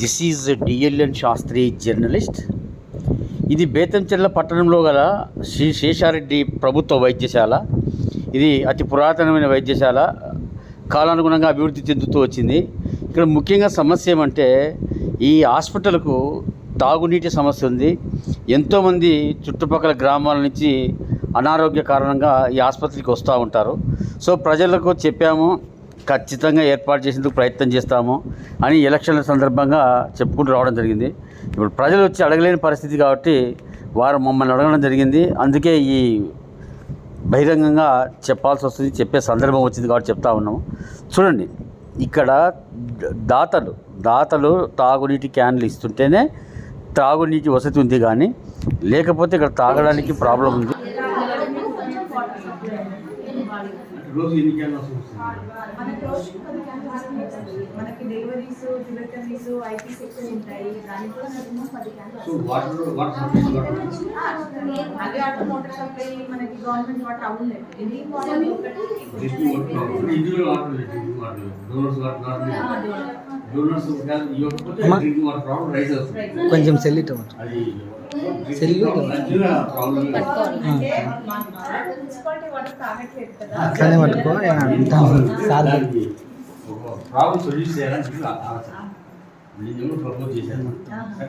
This is DLN Shastri journalist ఇది బేతంచెర్ల పట్టణంలో గల శ్రీ శేషారెడ్డి ప్రభుత్వ వైద్యశాల. ఇది అతి పురాతనమైన వైద్యశాల. కాలానుగుణంగా అభివృద్ధి చెందుతూ వచ్చింది. ఇక్కడ ముఖ్యంగా సమస్య ఏమంటే ఈ హాస్పిటల్కు తాగునీటి సమస్య ఉంది. ఎంతోమంది చుట్టుపక్కల గ్రామాల నుంచి అనారోగ్య కారణంగా ఈ ఆసుపత్రికి వస్తూ ఉంటారు. సో ప్రజలకు చెప్పాము ఖచ్చితంగా ఏర్పాటు చేసేందుకు ప్రయత్నం చేస్తాము అని ఎలక్షన్ల సందర్భంగా చెప్పుకుంటూ రావడం జరిగింది. ఇప్పుడు ప్రజలు వచ్చి అడగలేని పరిస్థితి కాబట్టి వారు మమ్మల్ని అడగడం జరిగింది. అందుకే ఈ బహిరంగంగా చెప్పాల్సి వస్తుంది చెప్పే సందర్భం వచ్చింది కాబట్టి చెప్తా ఉన్నాము. చూడండి ఇక్కడ దాతలు దాతలు తాగునీటి క్యాన్లు ఇస్తుంటేనే తాగునీటి వసతి ఉంది కానీ లేకపోతే ఇక్కడ తాగడానికి ప్రాబ్లం ఉంది. రోజు ఎన్ని క్యాన్లు మనకి రోజు. మనకి డెలివరీస్ డిలివరీస్ ఐపీ సెక్షన్ ఉంటాయి. మినిమం పది క్యాంపులు వాటర్ మోటార్ సప్లై మనకి గవర్నమెంట్ వాటర్ డ్రింకింగ్ వాటర్ ఒకటి కొంచెం సెల్లి టమాటో అది సెల్లు అట్లనే పట్టుకో అంటాను సార్ ప్రాబ్లం సొల్యూషన్ చేయాలని ప్రపోజ్ చేశాను.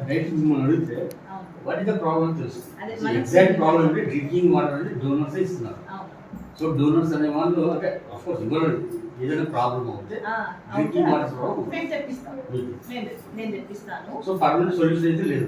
డైరెక్ట్ మిమ్మల్ని అడిగితే. వాట్ ఇస్ ద ప్రాబ్లం తెలుసు మన- ఎగ్జాక్ట్ ప్రాబ్లం అంటే డ్రింకింగ్ వాటర్ అంటే డోనర్స్ ఇస్తున్నారు. అవును. సో డోనర్స్ అనే వాళ్ళు అంటే అఫ్కోర్స్ ఇవ్వరు ఏదైనా ప్రాబ్లం అవుతే డ్రింకింగ్ సో పర్మనెంట్ సొల్యూషన్ అయితే లేదు